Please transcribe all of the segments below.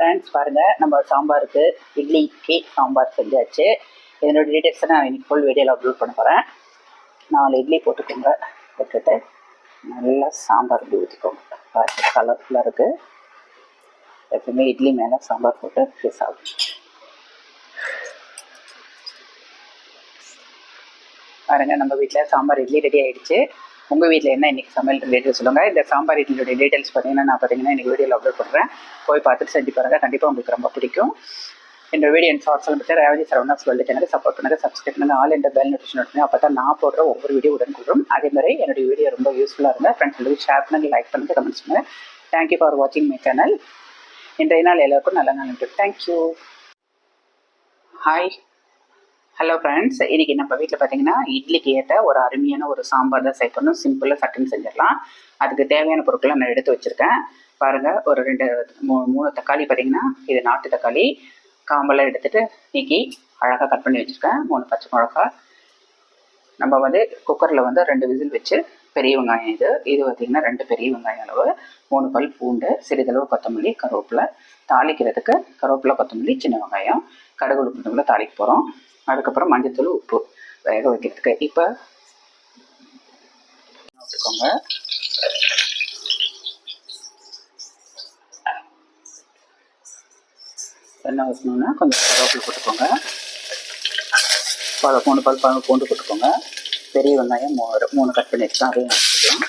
Friends பாருங்கள் நம்ம சாம்பாருக்கு இட்லிக்கு சாம்பார் செஞ்சாச்சு. இதனோட டீட்டெயில்ஸை நான் இன்னைக்கு ஃபுல் வீடியோவில் அப்லோட் பண்ண போகிறேன் நாலு இட்லி போட்டுக்கோங்க. போட்டுட்டு நல்லா சாம்பார் இப்படி ஊற்றிக்கோங்க பார்த்து கலர்ஃபுல்லாக இருக்குது எப்பவுமே இட்லி மேலே சாம்பார் போட்டு ஃபிஷ் ஆகும் பாருங்கள் நம்ம வீட்டில் சாம்பார் இட்லி ரெடி ஆகிடுச்சு உங்கள் வீட்டில் என்ன இன்னைக்கு சமையல் ரிலேட்டட் சொல்லுங்கள் இந்த சாம்பார் இட்லியோட டீட்டெயில்ஸ் பார்த்தீங்கன்னா நான் பார்த்தீங்கன்னா இன்றைக்கி வீடியோவில் அப்லோட் பண்ணுறேன் போய் பார்த்துட்டு செஞ்சு பாருங்கள் கண்டிப்பாக உங்களுக்கு ரொம்ப பிடிக்கும். இந்த வீடியோ என் ஷார்ட்ஸ் பற்றி Revathi Saravanas world channel support பண்ணுங்கள் சப்ஸ்கிரைப் பண்ணுங்கள் ஆல் இந்த பெல் நோட்டிஃபிகேஷன் பண்ணுங்க அப்போ தான் நான் போடுற ஒவ்வொரு வீடியோ உடன் கொடுக்கும் அதே மாதிரி என்னுடைய வீடியோ ரொம்ப யூஸ்ஃபுல்லாக இருந்தால் ஃப்ரெண்ட்ஸ் ஷேர் பண்ணுங்கள் லைக் பண்ணுங்க கமெண்ட்ஸ் பண்ணுங்கள் தேங்க்யூ ஃபார் வாட்சிங் மை சேனல் இன்றைய நாள் எல்லாருக்கும் நல்ல நாள் தேங்க்யூ ஹாய் ஹலோ ஃப்ரெண்ட்ஸ் இன்னைக்கு நம்ம வீட்டில் பார்த்தீங்கன்னா இட்லிக்கு ஏற்ற ஒரு அருமையான ஒரு சாம்பார் தான் செய்யணும் சிம்பிளாக சட்டுன்னு செஞ்சிடலாம். அதுக்கு தேவையான பொருட்களை நான் எடுத்து வச்சுருக்கேன். பாருங்கள் ஒரு ரெண்டு மூணு தக்காளி பார்த்தீங்கன்னா இது நாட்டு தக்காளி. காம்பெல்லாம் எடுத்துகிட்டு நீக்கி அழகாக கட் பண்ணி வச்சுருக்கேன். மூணு பச்சை மிளகா. நம்ம வந்து குக்கரில் வந்து ரெண்டு விசில் வச்சு பெரிய வெங்காயம் இது. இது பார்த்திங்கன்னா ரெண்டு பெரிய வெங்காயம் அளவு. மூணு பல் பூண்டு சிறிதளவு கொத்தமல்லி கருவேப்பிலை. தாளிக்கிறதுக்கு கருவேப்பிலை கொத்தமல்லி சின்ன வெங்காயம். கடுகு உளுப்புல தாளிக்க போகிறோம் அதுக்கப்புறம் மஞ்சத்தூள் உப்பு வேக வைக்கிறதுக்கு. இப்போ விட்டுக்கோங்க எண்ணெய் ஊற்றணுன்னா கொஞ்சம் கருவேப்பிலை போட்டுக்கோங்க. பல பூண்டு பல் பழம் பூண்டு போட்டுக்கோங்க. பெரிய வெங்காயம் மூணு மூணு கட் பண்ணி வச்சு அதையும் வச்சுக்கலாம்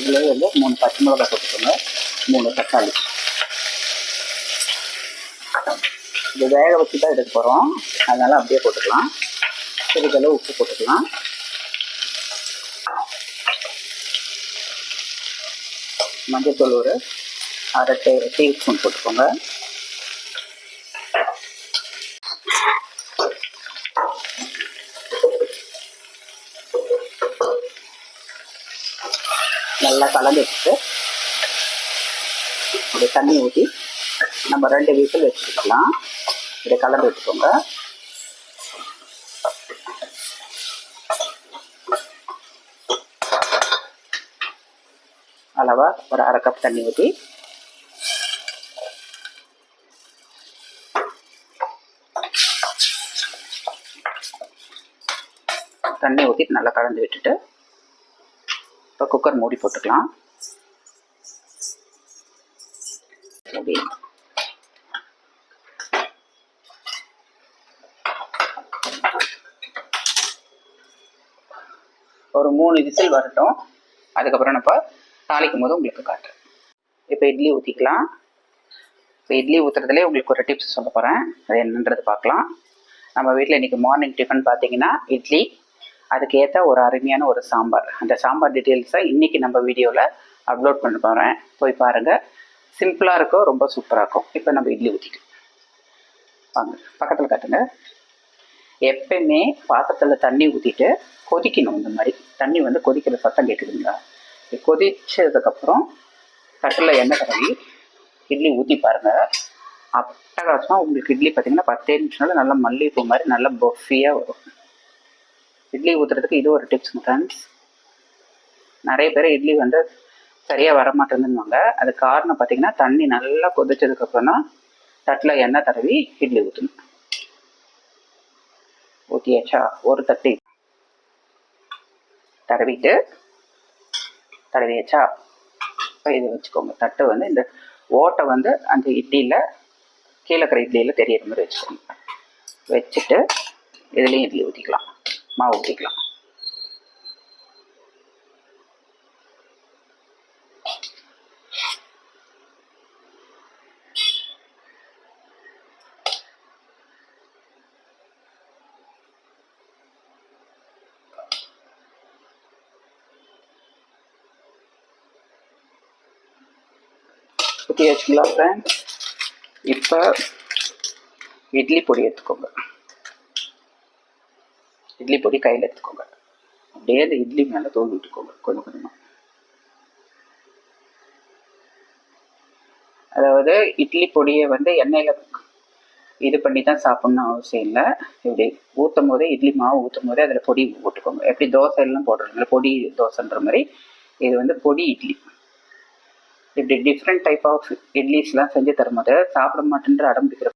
இதுலேயே வந்து மூணு பச்சை மிளகா போட்டுக்கோங்க. மூணு தக்காளி. இது வேக வச்சு தான் எடுக்க போகிறோம் அதனால் அப்படியே போட்டுக்கலாம். சிறிதளவு உப்பு போட்டுக்கலாம். மஞ்சத்தூள் ஒரு அரை டீ டீஸ்பூன் போட்டுக்கோங்க. நல்லா கலந்து வச்சுட்டு அப்படி தண்ணி ஊற்றி நம்ம ரெண்டு வீட்டில் வச்சுக்கலாம். இதை கலந்து வச்சுக்கோங்க அளவா ஒரு அரை கப் தண்ணி ஊற்றி தண்ணி ஊற்றிட்டு நல்லா கலந்து விட்டுட்டு இப்போ குக்கர் மூடி போட்டுக்கலாம். மூடி. ஒரு மூணு விசில் வரட்டும். அதுக்கப்புறம் நம்ம தாளிக்கும் போது உங்களுக்கு காட்டுறேன். இப்போ இட்லி ஊற்றிக்கலாம் இப்போ இட்லி ஊற்றுறதுலேயே உங்களுக்கு ஒரு டிப்ஸ் சொல்ல போகிறேன் அது என்னன்றது பார்க்கலாம். நம்ம வீட்டில் இன்றைக்கி மார்னிங் டிஃபன் பார்த்தீங்கன்னா இட்லி அதுக்கேற்ற ஒரு அருமையான ஒரு சாம்பார். அந்த சாம்பார் டீட்டெயில்ஸை இன்றைக்கி நம்ம வீடியோவில் அப்லோட் பண்ண போகிறேன் போய் பாருங்கள் சிம்பிளாக இருக்கும் ரொம்ப சூப்பராக இருக்கும். இப்போ நம்ம இட்லி ஊற்றிட்டு வாங்க பக்கத்தில் காட்டுங்க. எப்பயுமே பாத்திரத்தில் தண்ணி ஊற்றிட்டு கொதிக்கணும் இந்த மாதிரி. தண்ணி வந்து கொதிக்கிற சத்தம் கேட்குதுங்களா? கொதிச்சதுக்கப்புறம் தட்டில் எண்ணெய் தடவி இட்லி ஊற்றி பாருங்கள் அட்டகாசமாக உங்களுக்கு இட்லி பார்த்தீங்கன்னா பத்தே நிமிஷம்ல நல்லா மல்லிகைப்பூ மாதிரி நல்லா பஃபியாக வரும். இட்லி ஊற்றுறதுக்கு இது ஒரு டிப்ஸ் ஃப்ரெண்ட்ஸ் நிறைய பேர் இட்லி வந்து சரியாக வர மாட்டேங்குதுன்னுவாங்க அது காரணம் பார்த்தீங்கன்னா தண்ணி நல்லா கொதிச்சதுக்கப்புறம் தான் தட்டில் எண்ணெய் தடவி இட்லி ஊற்றணும் ஊற்றியாச்சா ஒரு தட்டி. தடவிட்டு தடவியாச்சா? இப்போ இது வச்சுக்கோங்க. தட்டு வந்து இந்த ஓட்டை வந்து அந்த இட்லியில் கீழே இருக்கிற இட்லியில் தெரியிற மாதிரி வச்சுக்கோங்க. வச்சுட்டு இதுலேயும் இட்லி ஊற்றிக்கலாம் மாவு ஊற்றிக்கலாம் ஊற்றி வச்சுக்கலாம் ஃப்ரெண்ட்ஸ் இப்போ இட்லி பொடி எடுத்துக்கோங்க. இட்லி பொடி கையில் எடுத்துக்கோங்க. அப்படியே அந்த இட்லி மேலே தோல் விட்டுக்கோங்க கொஞ்சம் கொஞ்சமாக அதாவது இட்லி பொடியை வந்து எண்ணெயில் இது பண்ணி தான் சாப்பிட்ணும் அவசியம் இல்லை. இப்படி ஊற்றும் போதே இட்லி மாவு ஊற்றும் போதே அதில் பொடி போட்டுக்கோங்க. எப்படி தோசை எல்லாம் போடுறீங்களா பொடி தோசைன்ற மாதிரி இது வந்து பொடி இட்லி. இப்படி டிஃப்ரெண்ட் டைப் ஆஃப் இட்லிஸ்லாம் செஞ்சு தரும்போது சாப்பிட மாட்டேன்ற அடம் பிடிக்கிற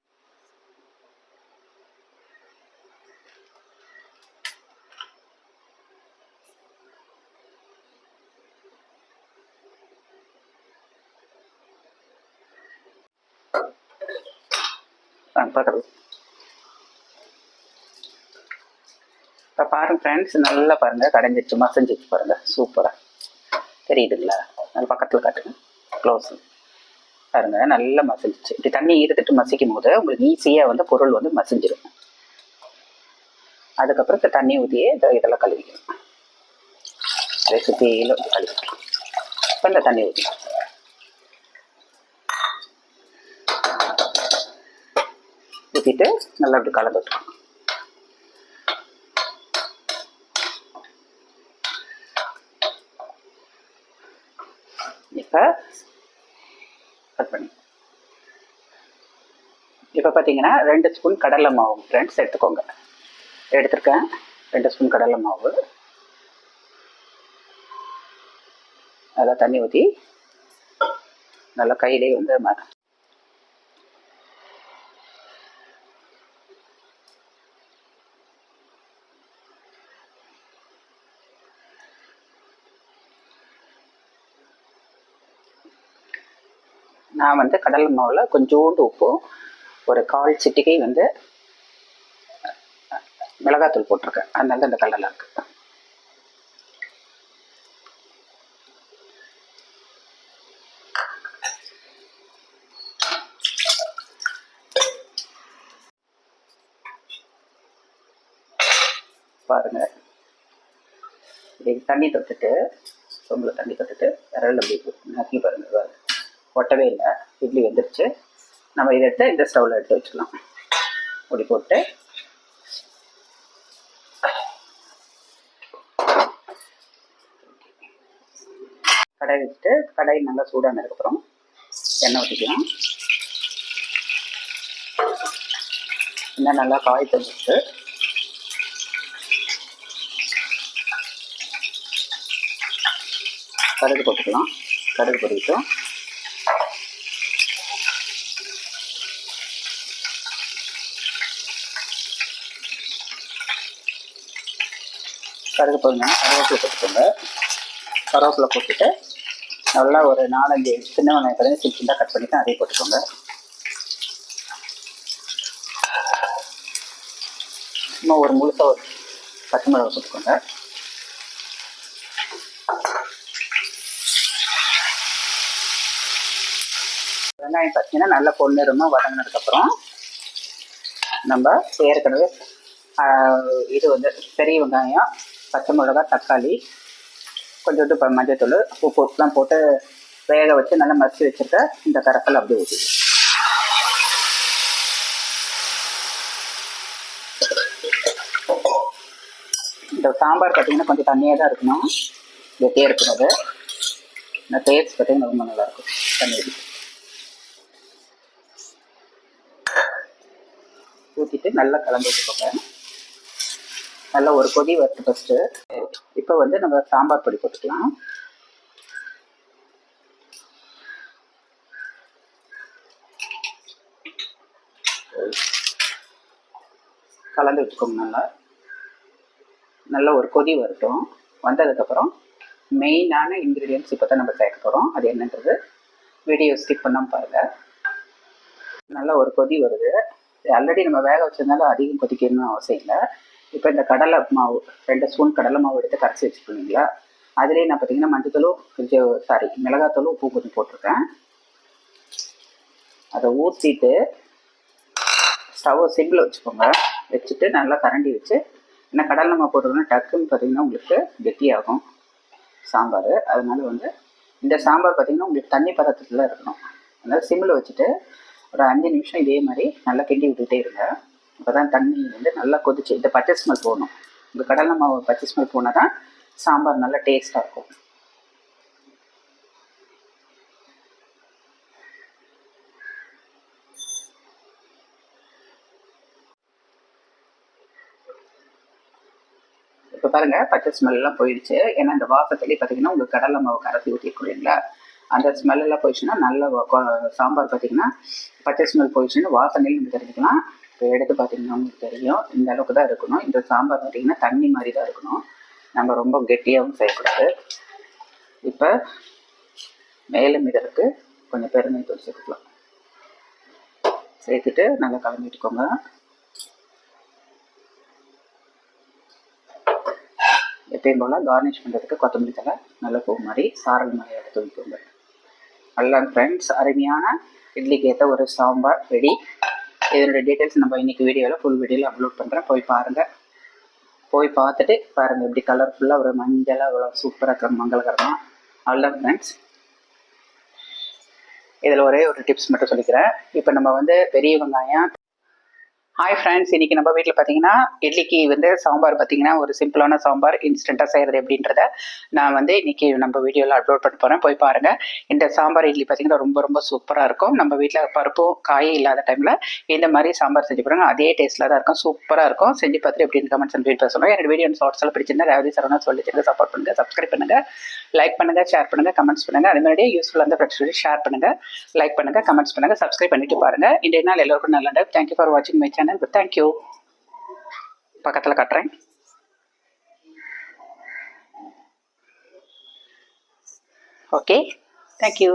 பார்க்குறது. இப்போ பாருங்க ஃப்ரெண்ட்ஸ் நல்லா பாருங்கள் கடைஞ்சிச்சு மசஞ்சிச்சு பாருங்கள் சூப்பராக தெரியுதுங்களா நல்ல பக்கத்தில் காட்டுங்க. க்ளோஸ் பாருங்க நல்லா மசிஞ்சிச்சு இப்படி தண்ணி இருந்துட்டு மசிக்கும் போது உங்களுக்கு ஈஸியாக வந்து பொருள் வந்து மசிஞ்சிடும் அதுக்கப்புறம் இந்த தண்ணி ஊற்றியே இந்த இதெல்லாம் கழுவிக்கணும். அதை சுற்றியில் கழுவிக்கணும். இப்போ இந்த தண்ணி ஊற்றி ஊற்றிட்டு நல்லா அப்படி கலந்து விட்டுருணும் இப்போ கட் பண்ணி. இப்போ பார்த்தீங்கன்னா ரெண்டு ஸ்பூன் கடலை மாவு ஃப்ரெண்ட்ஸ் எடுத்துக்கோங்க. எடுத்திருக்கேன். ரெண்டு ஸ்பூன் கடலை மாவு. நல்லா தண்ணி ஊற்றி நல்லா கையிலே வந்து நான் வந்து கடலை மாவில் கொஞ்சோண்டு உப்பும் ஒரு கால் சிட்டிகை வந்து மிளகாத்தூள் போட்டிருக்கேன். அதனால இந்த கலரில் இருக்கு. பாருங்க. இப்படி தண்ணி தொட்டுட்டு சொம்பில் தண்ணி தொட்டுட்டு விரல் அப்படி நக்கி பாருங்க பாருங்க. ஒட்டவே இல்லை. இட்லி வெந்துருச்சு. நம்ம இதை எடுத்து இந்த ஸ்டவ்வில் எடுத்து வச்சுக்கலாம். பொடி போட்டு. கடாய் வச்சுட்டு கடாய் நல்லா சூடானதுக்கப்புறம் எண்ணெய் ஊற்றிக்கலாம் எண்ணெய் நல்லா காய் தந்துட்டு கடுகு போட்டுக்கலாம். கடுகு பொடிக்கிட்டோம். கடுகு போடுங்க கருவேப்பிலை போட்டுக்கோங்க. கருவேப்பிலை போட்டுட்டு நல்லா ஒரு நாலஞ்சு சின்ன வெங்காயத்தை சின்ன சின்னதாக கட் தான் அதையும் போட்டுக்கோங்க. சும்மா ஒரு முழுசாக ஒரு பச்சை மிளகா போட்டுக்கோங்க. வெங்காயம் பார்த்தீங்கன்னா நல்லா பொன்னிறமாக வதங்கினதுக்கப்புறம் நம்ம ஏற்கனவே இது வந்து பெரிய வெங்காயம் பச்சை மிளகாய் தக்காளி கொஞ்சோண்டு இப்போ மஞ்சத்தூள் உப்பு உப்புலாம் போட்டு வேக வச்சு நல்லா மசிச்சு வச்சுருக்க இந்த கரப்பில் அப்படியே ஊற்றி இந்த சாம்பார் பார்த்தீங்கன்னா கொஞ்சம் தண்ணியாக தான் இருக்கணும். கெட்டியாக இருக்கிறது இந்த டேஸ்ட் பார்த்தீங்கன்னா ரொம்ப நல்லாயிருக்கும் தண்ணி ஊற்றிட்டு நல்லா கலந்து வச்சுக்கோங்க நல்லா ஒரு கொதி வருது ஃபஸ்ட்டு இப்போ வந்து நம்ம சாம்பார் பொடி போட்டுக்கலாம். கலந்து வச்சுக்கோங்க நல்லா. நல்லா ஒரு கொதி வரட்டும். வந்ததுக்கப்புறம் மெயினான இன்க்ரீடியன்ஸ் இப்போ தான் நம்ம சேர்க்க போகிறோம் அது என்னன்றது வீடியோ ஸ்கிப் பண்ணாமல் பாருங்கள் நல்ல ஒரு கொதி வருது. ஆல்ரெடி நம்ம வேக வச்சதுனால அதிகம் கொதிக்கணும்னு அவசியம் இல்லை. இப்போ இந்த கடலை மாவு ரெண்டு ஸ்பூன் கடலை மாவு எடுத்து கரைச்சி வச்சுருக்கீங்களா அதுலேயே நான் பார்த்தீங்கன்னா மஞ்சத்தூளும் கொஞ்சம் சாரி மிளகாத்தூளும் உப்பு கொஞ்சம் போட்டிருக்கேன். அதை ஊற்றிட்டு ஸ்டவ்வை சிம்மில் வச்சுக்கோங்க. வச்சுட்டு நல்லா கரண்டி வச்சு ஏன்னா கடலை மாவு போட்டுக்கணும் டக்குன்னு பார்த்தீங்கன்னா உங்களுக்கு கெட்டியாகும் சாம்பார். அதனால வந்து இந்த சாம்பார் பார்த்தீங்கன்னா உங்களுக்கு தண்ணி பதத்தில் இருக்கணும். அதனால் சிம்மில் வச்சுட்டு ஒரு அஞ்சு நிமிஷம் இதே மாதிரி நல்லா கிண்டி விட்டுகிட்டே இருங்க. அப்போதான் தண்ணி வந்து நல்லா கொதிச்சு இந்த பச்சை ஸ்மெல் போகணும் இந்த கடலை மாவு பச்சை ஸ்மெல் போனால் தான் சாம்பார் நல்லா டேஸ்ட்டாக இருக்கும். இப்போ பாருங்கள் பச்சை ஸ்மெல்லாம் போயிடுச்சு. ஏன்னா இந்த வாசத்துலேயே பார்த்தீங்கன்னா உங்களுக்கு கடலை மாவு கரைச்சி ஊற்றிருக்கோம் இல்லைங்களா? அந்த ஸ்மெல் எல்லாம் போயிடுச்சுன்னா நல்ல சாம்பார் பார்த்தீங்கன்னா பச்சை ஸ்மெல் போயிடுச்சுன்னா வாசனையில் நம்ம தெரிஞ்சுக்கலாம். இப்போ எடுத்து பார்த்தீங்கன்னா உங்களுக்கு தெரியும். இந்த அளவுக்கு தான் இருக்கணும். இந்த சாம்பார் பார்த்தீங்கன்னா தண்ணி மாதிரி தான் இருக்கணும். நம்ம ரொம்ப கெட்டியாகவும் செய்யக்கூடாது. இப்போ மேலும் இதற்கு கொஞ்சம் பெருமைத்தூள் சேர்த்துக்கலாம். சேர்த்துட்டு நல்லா கலந்துட்டுக்கோங்க. எப்பயும் போல் கார்னிஷ் பண்ணுறதுக்கு கொத்தமல்லி தலை நல்ல பூ மாதிரி சாரல் மாதிரி எடுத்து வைக்கோங்க. அல்லாம் ஃப்ரெண்ட்ஸ் அருமையான இட்லிக்கு ஏற்ற ஒரு சாம்பார் ரெடி இதனுடைய டீட்டெயில்ஸ் நம்ம இன்னைக்கு வீடியோவில் ஃபுல் வீடியோவில் அப்லோட் பண்ணுறேன் போய் பாருங்கள் போய் பார்த்துட்டு பாருங்கள் இப்படி கலர்ஃபுல்லாக ஒரு மஞ்சளாக அவ்வளோ சூப்பராக இருக்கிற மங்களகரமாக அவ்வளோதான் ஃப்ரெண்ட்ஸ் இதில் ஒரே ஒரு டிப்ஸ் மட்டும் சொல்லிக்கிறேன். இப்போ நம்ம வந்து பெரிய வெங்காயம் ஹாய் ஃப்ரெண்ட்ஸ் இன்னைக்கு நம்ம வீட்டில் பார்த்தீங்கன்னா இட்லிக்கு வந்து சாம்பார் பார்த்தீங்கன்னா ஒரு சிம்பிளான சாம்பார் இன்ஸ்டண்ட்டாக செய்கிறது அப்படின்றத நான் வந்து இன்னைக்கு நம்ம வீடியோவில் அப்லோட் பண்ண போகிறேன் போய் பாருங்கள் இந்த சாம்பார் இட்லி பார்த்தீங்கன்னா ரொம்ப ரொம்ப சூப்பராக இருக்கும். நம்ம வீட்டில் பருப்பும் காய் இல்லாத டைமில் இந்த மாதிரி சாம்பார் செஞ்சு பாருங்கள் அதே டேஸ்ட்டில் தான் இருக்கும். சூப்பராக இருக்கும். செஞ்சு பார்த்துட்டு எப்படின்னு கமெண்ட்ஸ் அண்ட் ஃபீட்பேக் சொல்லுங்கள் என்னோட வீடியோ ஷார்ட்ஸ் எல்லாம் பிடிச்சிருந்தா ரேவதி சரவணா சொல்லி சப்போர்ட் பண்ணுங்கள் சப்ஸ்கிரைப் பண்ணுங்கள் லைக் பண்ணுங்கள் ஷேர் பண்ணுங்கள் கமெண்ட்ஸ் பண்ணுங்கள் அது மாதிரி யூஸ்ஃபுல்லாக இருந்த ஃப்ரெண்ட்ஸ் ஷேர் பண்ணுங்கள் லைக் பண்ணுங்கள் கமெண்ட்ஸ் பண்ணுங்கள் சப்ஸ்கிரைப் பண்ணிட்டு பாருங்கள் இன்றைய நாள் எல்லோருக்கும் நல்ல தேங்க்யூ ஃபார் வாட்சிங் மை சேனல் தேங்க்யூ பக்கத்தில் காட்டுறேன். Okay thank you